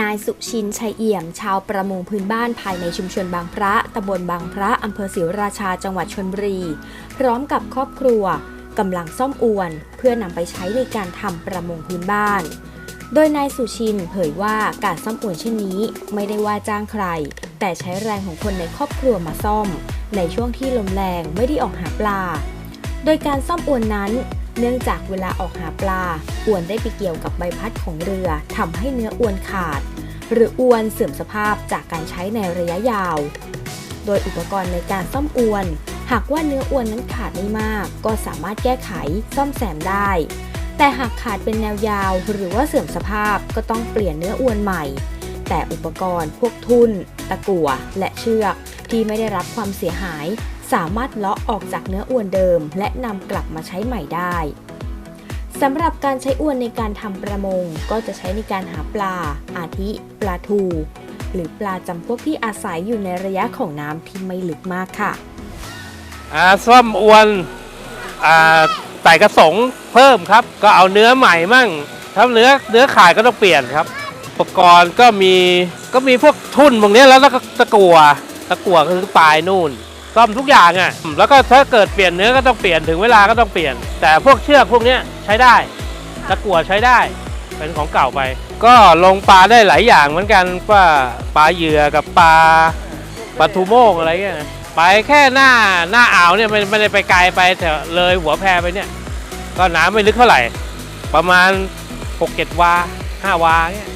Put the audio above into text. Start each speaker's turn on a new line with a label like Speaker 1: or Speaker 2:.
Speaker 1: นายสุชินชัยเอี่ยม ชาวประมงพื้นบ้านภายในชุมชนบางพระตำบลบางพระอำเภอศรีราชาจังหวัดชลบุรี พร้อมกับครอบครัวกำลังซ่อมอวน เพื่อนำไปใช้ในการทำประมงพื้นบ้าน โดยนายสุชินเผยว่าการซ่อมอวนเช่นนี้ ไม่ได้ว่าจ้างใคร แต่ใช้แรงของคนในครอบครัวมาซ่อม ในช่วงที่ลมแรงไม่ได้ออกหาปลา โดยการซ่อมอวนนั้น เนื่องจากเวลาออกหาปลาอวนได้ไปเกี่ยวกับใบพัดของเรือทำให้เนื้ออวนขาด หรืออวนเสื่อมสภาพจากการใช้ในระยะยาว โดยอุปกรณ์ในการซ่อมอวน หากว่าเนื้ออวนนั้นขาดไม่มาก ก็สามารถแก้ไขซ่อมแซมได้ แต่หากขาดเป็นแนวยาวหรือว่าเสื่อมสภาพก็ต้องเปลี่ยนเนื้ออวนใหม่ แต่อุปกรณ์พวกทุ่น ตะกั่วและเชือกที่ไม่ได้รับความเสียหาย สามารถเลาะออกจากเนื้ออวนเดิม และนำกลับมาใช้ใหม่ได้สำหรับการใช้อวนในการทำประมง ก็จะใช้ในการหาปลา อาทิ ปลาทู หรือปลาจำพวกที่อาศัยอยู่ในระยะของน้ำที่ไม่ลึกมากค่ะ
Speaker 2: อ่าซ่อมอวนอ่าใส่กระสงเพิ่มครับ ก็เอาเนื้อใหม่มั่งถ้าเนื้อเนื้อขาดก็ต้องเปลี่ยนครับ อุปกรณ์ก็มีก็มีพวกทุ่นพวกนี้ยแล้วก็ตะกัวตะกัวคือปลายนู่น ซ่อมทุกอย่างอะ่ะแล้วก็ถ้าเกิดเปลี่ยนเนื้อก็ต้องเปลี่ยนถึงเวลาก็ต้องเปลี่ยน แต่พวกเชือกพวกนี้ใช้ได้ตะกั่วใช้ได้เป็นของเก่าไป ก็ลงปลาได้หลายอย่างเหมือนกันว่าปลาเหยื่อกับปลาปลาทูโมกอะไรเงี้ยไปแค่หน้าหน้าอ่าวเนี่ยไม่ไม่ได้ไปไกลไปแต่เลยหัวแพไปเนี่ย ก็น้ำไม่ลึกเท่าไหร่ ประมาณ 6 7 วา 5 วาเนี่ย